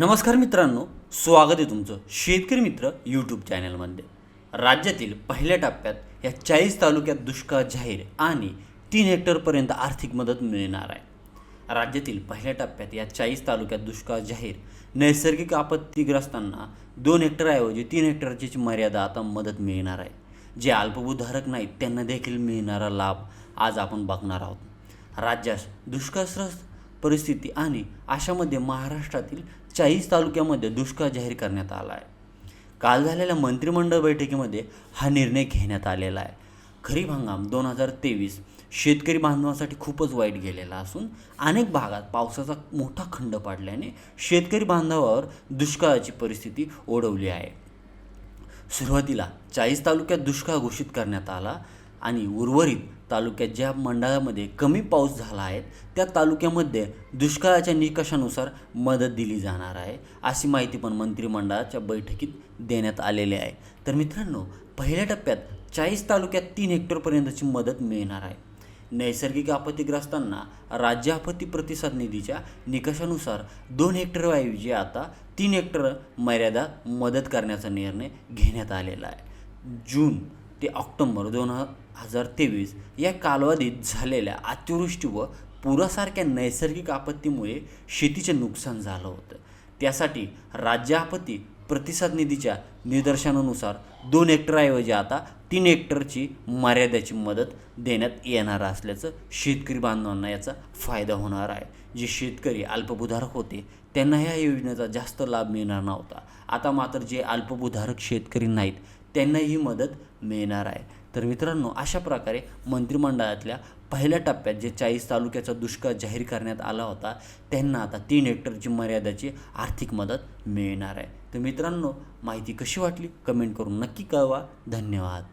नमस्कार मित्रांनो स्वागत आहे तुमचं शेतकरी मित्र यूट्यूब चॅनलमध्ये राज्यातील पहिल्या टप्प्यात या चाळीस तालुक्यात दुष्काळ जाहीर आणि तीन हेक्टरपर्यंत आर्थिक मदत मिळणार आहे. राज्यातील पहिल्या टप्प्यात या चाळीस तालुक्यात दुष्काळ जाहीर नैसर्गिक आपत्तीग्रस्तांना दोन हेक्टरऐवजी तीन हेक्टरची मर्यादा आता मदत मिळणार आहे. जे अल्पभूधारक नाहीत त्यांना देखील मिळणारा लाभ आज आपण बघणार आहोत. राज्यास दुष्काळग्रस्त परिस्थिती आणि अशामध्ये महाराष्ट्रातील चाळीस तालुक्यामध्ये दुष्काळ जाहीर करण्यात आला आहे. काल झालेल्या मंत्रिमंडळ बैठकीमध्ये हा निर्णय घेण्यात आलेला आहे. खरीप हंगाम दोन हजार तेवीस शेतकरी बांधवांसाठी खूपच वाईट गेलेला असून अनेक भागात पावसाचा मोठा खंड पडल्याने शेतकरी बांधवावर दुष्काळाची परिस्थिती ओढवली आहे. सुरुवातीला चाळीस तालुक्यात दुष्काळ घोषित करण्यात आला. आणि उर्वरित तालुक्यात ज्या मंडळामध्ये कमी पाऊस झाला आहे त्या तालुक्यामध्ये दुष्काळाच्या निकषानुसार मदत दिली जाणार आहे अशी माहिती पण मंत्रिमंडळाच्या बैठकीत देण्यात आलेली आहे. तर मित्रांनो पहिल्या टप्प्यात चाळीस तालुक्यात तीन हेक्टरपर्यंतची मदत मिळणार आहे. नैसर्गिक आपत्तीग्रस्तांना राज्य आपत्ती प्रतिसाद निधीच्या निकषानुसार दोन हेक्टरऐवजी आता तीन हेक्टर मर्यादा मदत करण्याचा निर्णय घेण्यात आलेला आहे. जून ते ऑक्टोंबर दोन हजार तेवीस या कालावधीत झालेल्या अतिवृष्टी व पुरासारख्या नैसर्गिक आपत्तीमुळे शेतीचे नुकसान झालं होतं. त्यासाठी राज्य आपत्ती प्रतिसाद निधीच्या निदर्शनानुसार दोन हेक्टरऐवजी आता तीन हेक्टरची मर्यादेची मदत देण्यात येणार असल्याचं शेतकरी बांधवांना याचा फायदा होणार आहे. जे शेतकरी अल्पभूधारक होते त्यांना ह्या योजनेचा जास्त लाभ मिळणार नव्हता. आता मात्र जे अल्पभूधारक शेतकरी नाहीत त्यांना ही मदत मिळणार आहे. तर मित्रांनो अशा प्रकारे मंत्रिमंडळातल्या पहिल्या टप्प्यात जे चाळीस तालुक्याचा दुष्काळ जाहीर करण्यात आला होता त्यांना आता तीन हेक्टरची मर्यादाची आर्थिक मदत मिळणार आहे. तर मित्रांनो माहिती कशी वाटली? कमेंट करून नक्की कळवा. धन्यवाद.